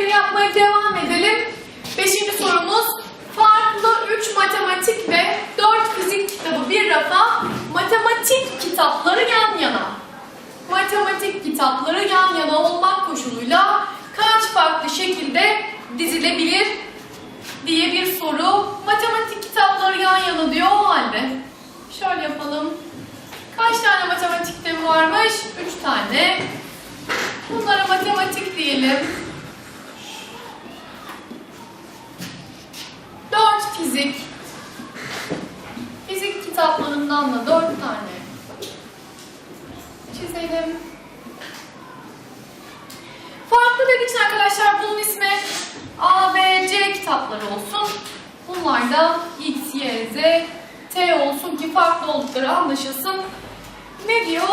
örnekleri yapmaya devam edelim. Beşinci sorumuz. Farklı 3 matematik ve 4 fizik kitabı bir rafa. Matematik kitapları yan yana. Matematik kitapları yan yana olmak koşuluyla kaç farklı şekilde dizilebilir diye bir soru. Matematik kitapları yan yana diyor o halde. Şöyle yapalım. Kaç tane matematik kitabı varmış? 3 tane. Bunlara matematik diyelim. 4 fizik. Fizik kitaplarından da 4 tane. Çizelim. Farklı dediği için arkadaşlar bunun ismi A, B, C kitapları olsun. Bunlar da X, Y, Z, T olsun ki farklı oldukları anlaşılsın. Ne diyor?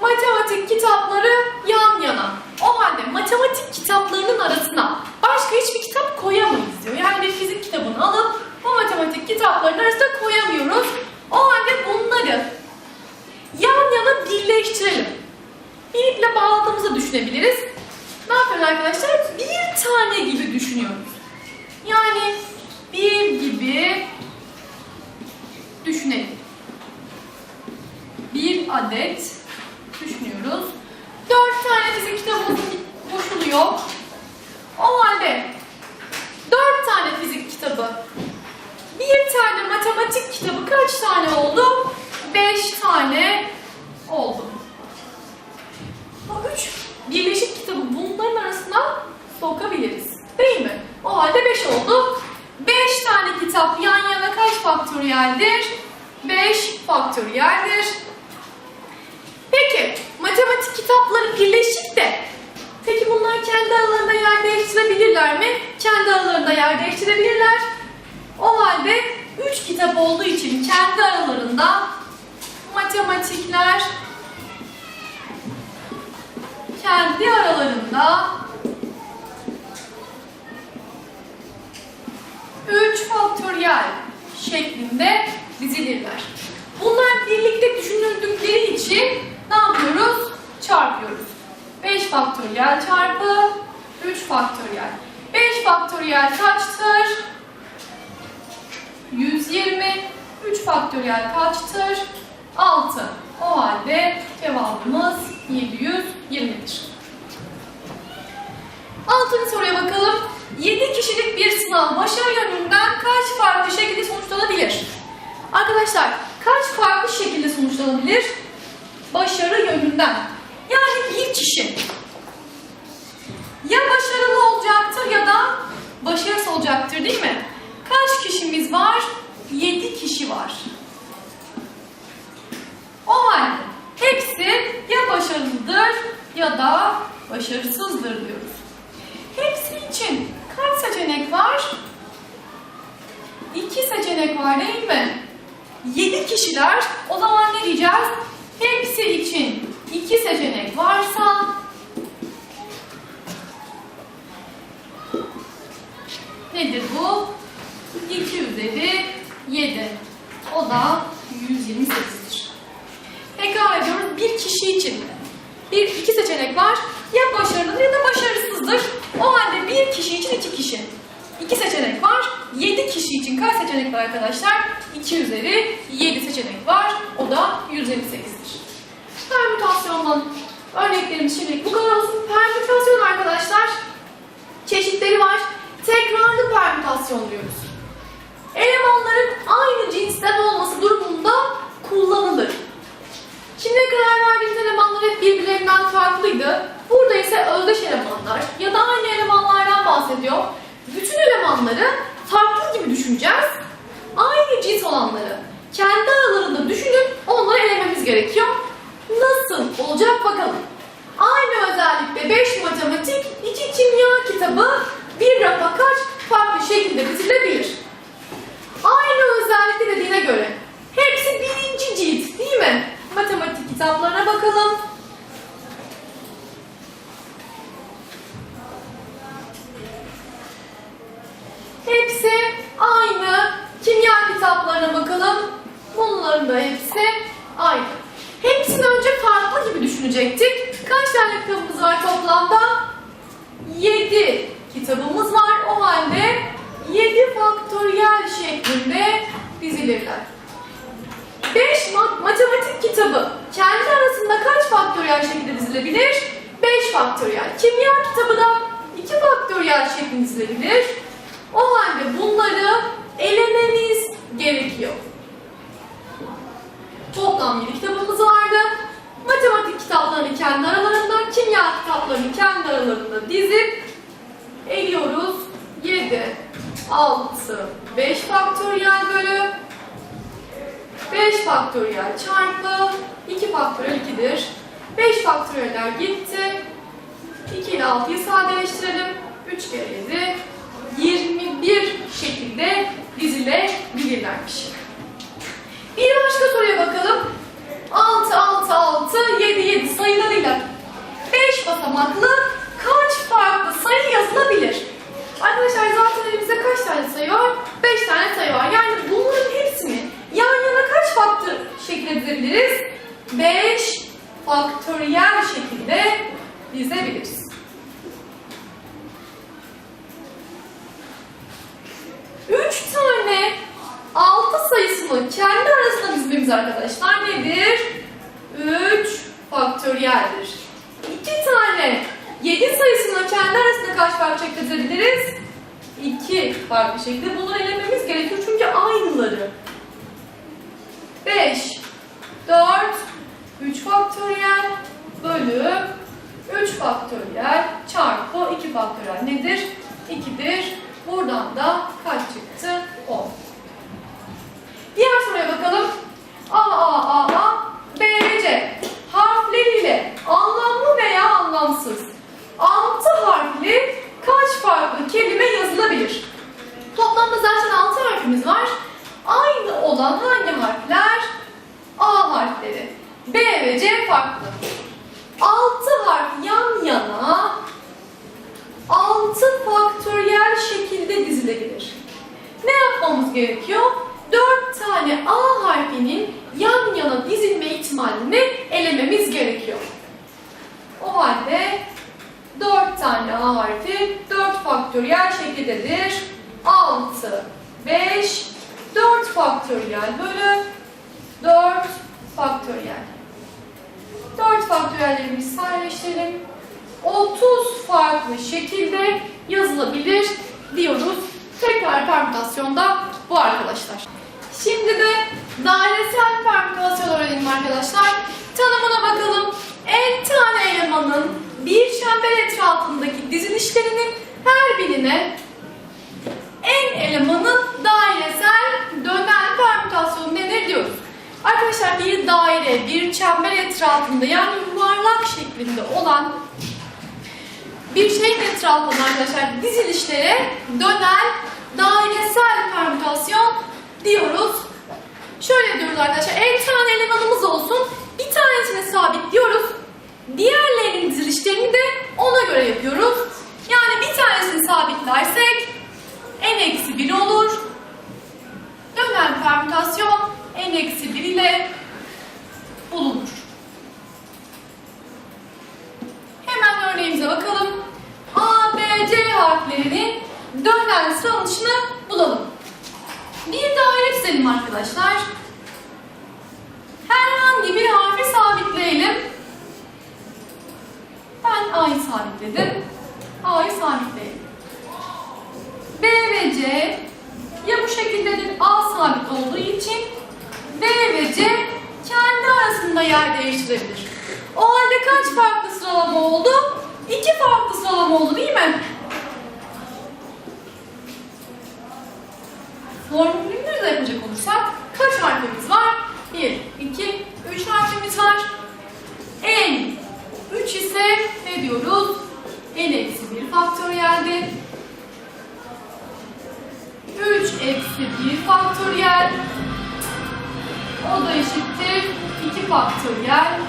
Matematik kitapları yan yana. O halde matematik kitaplarının arasına başka hiçbir kitap koyamayız diyor. Yani fizik kitabını alıp bu matematik kitaplarının arasına koyamıyoruz. O halde bunları yan yana birleştirelim. Bir iple bağladığımızı düşünebiliriz. Ne yapıyoruz arkadaşlar? Bir tane gibi düşünüyoruz. Yani bir gibi düşünelim. Bir adet düşünüyoruz. Dört tane fizik kitabımızın koşulu yok. O halde dört tane fizik kitabı, bir tane matematik kitabı kaç tane oldu? Beş tane oldu. Bu üç birleşik kitabı bunların arasına sokabiliriz. Değil mi? O halde 5 oldu. 5 tane kitap yan yana kaç faktöriyeldir? 5 faktöriyeldir. Peki, matematik kitapları birleşik de peki bunlar kendi aralarında yer değiştirebilirler mi? Kendi aralarında yer değiştirebilirler. O halde 3 kitap olduğu için kendi aralarında matematikler kendi aralarında 3 faktöriyel şeklinde dizilirler. Birlikte düşünüldükleri için ne yapıyoruz? Çarpıyoruz. 5 faktöriyel çarpı 3 faktöriyel. 5 faktöriyel kaçtır? 120. 3 faktöriyel kaçtır? 6. O halde cevabımız 720'dir. Altıncı soruya bakalım. 7 kişilik bir sınav başarı yönünden kaç farklı şekilde sonuçlanabilir? Arkadaşlar kaç farklı şekilde sonuçlanabilir? Başarı yönünden. Yani bir kişi ya başarılı olacaktır ya da başarısız olacaktır değil mi? Kaç kişimiz var? 7 kişi var. O halde hepsi ya başarılıdır ya da başarısızdır diyoruz. Hepsi için kaç seçenek var? İki seçenek var değil mi? Yedi kişiler o zaman ne diyeceğiz? Hepsi için iki seçenek varsa nedir bu? 2 üzeri 7. O da 128'dir. Tekrar ediyoruz. Bir kişi için bir iki seçenek var. Ya başarılıdır ya da başarısızdır. O halde bir kişi için iki kişi. İki seçenek kişi için kaç seçenek var arkadaşlar? 2 üzeri 7 seçenek var. O da 158'dir. Permütasyondan örneklerimiz şimdilik bu kadar olsun. Permütasyon arkadaşlar çeşitleri var. Tekrarlı permütasyon diyoruz. Elemanların aynı cinsten olması durumunda kullanılır. Şimdiye kadar verdiğimiz elemanlar hep birbirlerinden farklıydı. Burada ise özdeş elemanlar ya da aynı elemanlardan bahsediyor. Bütün elemanları farklı gibi düşüneceğiz. Aynı cins olanları kendi aralarında düşünüp onları elememiz gerekiyor. Nasıl olacak bakalım. Aynı özellikle 5 matematik, 2 kimya kitabı bir rafa kaç farklı şekilde dizilebilir. Aynı özellikle dediğine göre hepsi birinci cilt değil mi? Matematik kitaplarına bakalım. Hepsi aynı. Kimya kitaplarına bakalım. Bunların da hepsi aynı. Hepsini önce farklı gibi düşünecektik. Kaç tane kitabımız var toplamda? 7 7 kitabımız var. O halde 7 faktöriyel şeklinde dizilirler. 5 matematik kitabı kendi arasında kaç faktöriyel şekilde dizilebilir? 5 faktöriyel. Kimya kitabı da 2 faktöriyel şeklinde dizilebilir. O halde bunları elememiz gerekiyor. Toplam 7 kitabımız vardı. Matematik kitaplarını kendi aralarında, kimya kitaplarını kendi aralarında dizip eliyoruz. 7, 6, 5 faktöriyel bölü 5 faktöriyel çarpı 2 faktöriyel 2'dir. 5 faktöriyeller gitti. 2 ile 6'yı sadeleştirelim. 3 kere 7, 21 şekilde dizilebilirlermiş. Bir başka soruya bakalım. 6, 6, 6, 7, 7 sayılarıyla 5 basamaklı kaç farklı sayı yazılabilir? Arkadaşlar zaten elimizde kaç tane sayı var? 5 tane sayı var. Yani bunların hepsini yan yana kaç faktör şeklinde dizebiliriz? 5 faktöriyel şekilde dizebiliriz. Üç tane 6 sayısını kendi arasında dizmemiz arkadaşlar nedir? 3 faktöriyeldir. 2 tane 7 sayısını kendi arasında kaç farklı şekilde dizebiliriz? 2 farklı şekilde. Bunları elememiz gerekiyor çünkü aynıları. 5, 4, 3 faktöriyel bölü 3 faktöriyel çarpı 2 faktöriyel nedir? 2'dir. Buradan da kaç çıktı? 10. Diğer soruya bakalım. A, A, A, A, B ve C harfleriyle anlamlı veya anlamsız 6 harfli kaç farklı kelime yazılabilir? Toplamda zaten 6 harfimiz var. Aynı olan hangi harfler? A harfleri. B ve C farklı. 6 harf yan yana 6 faktöriyel şekilde dizilebilir. Ne yapmamız gerekiyor? 4 tane A harfinin yan yana dizilme ihtimalini elememiz gerekiyor. O halde 4 tane A harfi 4 faktöriyel şekildedir. 6, 5, 4 faktöriyel bölü 4 faktöriyel. 4 faktöriyellerimizi sadeleştirelim. 30 farklı şekilde yazılabilir diyoruz. Tekrar permütasyonda bu arkadaşlar. Şimdi de dairesel permütasyon öğrenelim arkadaşlar. Tanımına bakalım. En tane elemanın bir çember etrafındaki dizilişlerinin her birine en elemanın dairesel dönen permütasyonu denir diyoruz. Arkadaşlar bir daire, bir çember etrafında yani yuvarlak şeklinde olan bir şeyin etrafında arkadaşlar dizilişlere dönen dairesel permütasyon diyoruz. Şöyle diyoruz arkadaşlar. En tane elemanımız olsun. Bir tanesini sabitliyoruz. Diğerlerinin dizilişlerini de ona göre yapıyoruz. Yani bir tanesini sabitlersek n eksi 1 olur. Dönen permütasyon n eksi 1 ile bulunur. Hemen örneğimize bakalım. A, B, C harflerinin dönen sıralanışını bulalım. Bir daire çizelim arkadaşlar. Herhangi bir harfi sabitleyelim. Ben A'yı sabitledim. A'yı sabitleyelim. B ve C ya bu şekildedir A sabit olduğu için B ve C kendi arasında yer değiştirebilir. O halde kaç farklı sıralama oldu? İki farklı sıralama oldu değil mi? Formülünü de yapacak olursak kaç harfimiz var? 1, 2, 3 harfimiz var. En 3 ise ne diyoruz? n eksi 1 faktöriyeldi. 3 eksi 1 faktöriyel. O da eşittir 2 faktöriyel.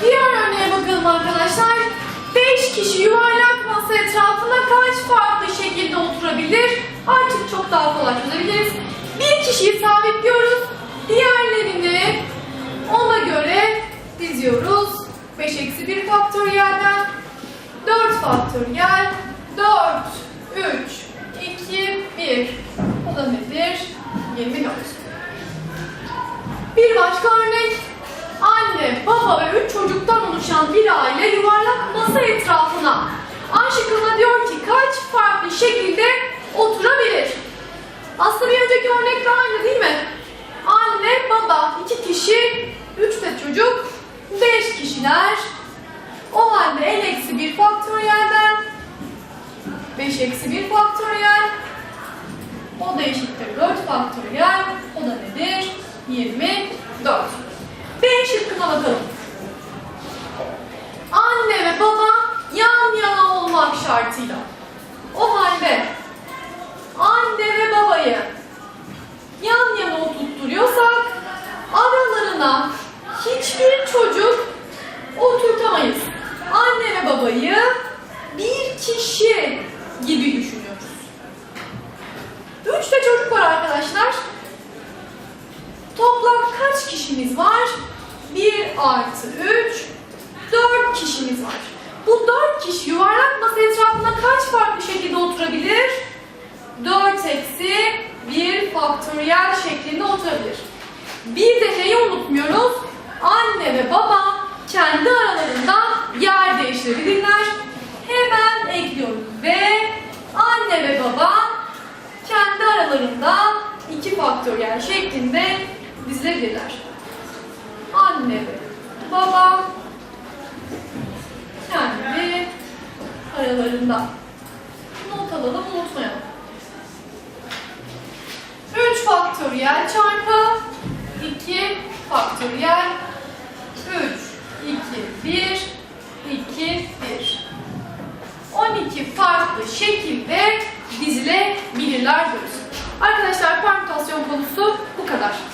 Diğer örneğe bakalım arkadaşlar. 5 kişi yuvarlak masa etrafında kaç farklı şekilde oturabilir? Artık çok daha kolay çözebiliriz. Bir kişiyi sabitliyoruz. Diğerlerini ona göre diziyoruz. 5 eksi 1 faktöriyelden 4 faktöriyel 4, 3, 2, 1. O da nedir? 24. Bir başka örnek. Anne, baba ve üç çocuktan oluşan bir aile yuvarlak masa etrafına A şıkkında diyor ki kaç farklı şekilde oturabilir? Aslında bir önceki örnekle aynı değil mi? Anne, baba, iki kişi, üç de çocuk, beş kişiler. O halde n eksi bir faktöriyelden 5 eksi 1 faktöriyel o da eşittir 4 faktöriyel o da nedir? 24. B şıkkına bakalım. Anne ve baba yan yana olmak şartıyla. O halde anne ve babayı yan yana oturtturuyorsak aralarına hiçbir çocuk oturtamayız. Anne ve babayı bir kişi gibi düşünüyoruz. Üç de çocuk var arkadaşlar. Toplam kaç kişimiz var? 1 artı 3, 4 kişimiz var. Bu 4 kişi yuvarlak masa etrafında kaç farklı şekilde oturabilir? 4 eksi 1 faktöriyel şeklinde oturabilir. Bir de neyi unutmuyoruz? Anne ve baba kendi aralarında yer değiştirebilirler. Hemen ekliyorum ve anne ve baba kendi aralarında iki faktöriyel şeklinde dizilebilirler. Anne ve baba kendi aralarında. Not alalım, unutmayalım. 3 faktöriyel çarpı 2 faktöriyel 3, 2, 1, 2, 1. 12 farklı şekilde dizilebilirler. Arkadaşlar permütasyon konusu bu kadar.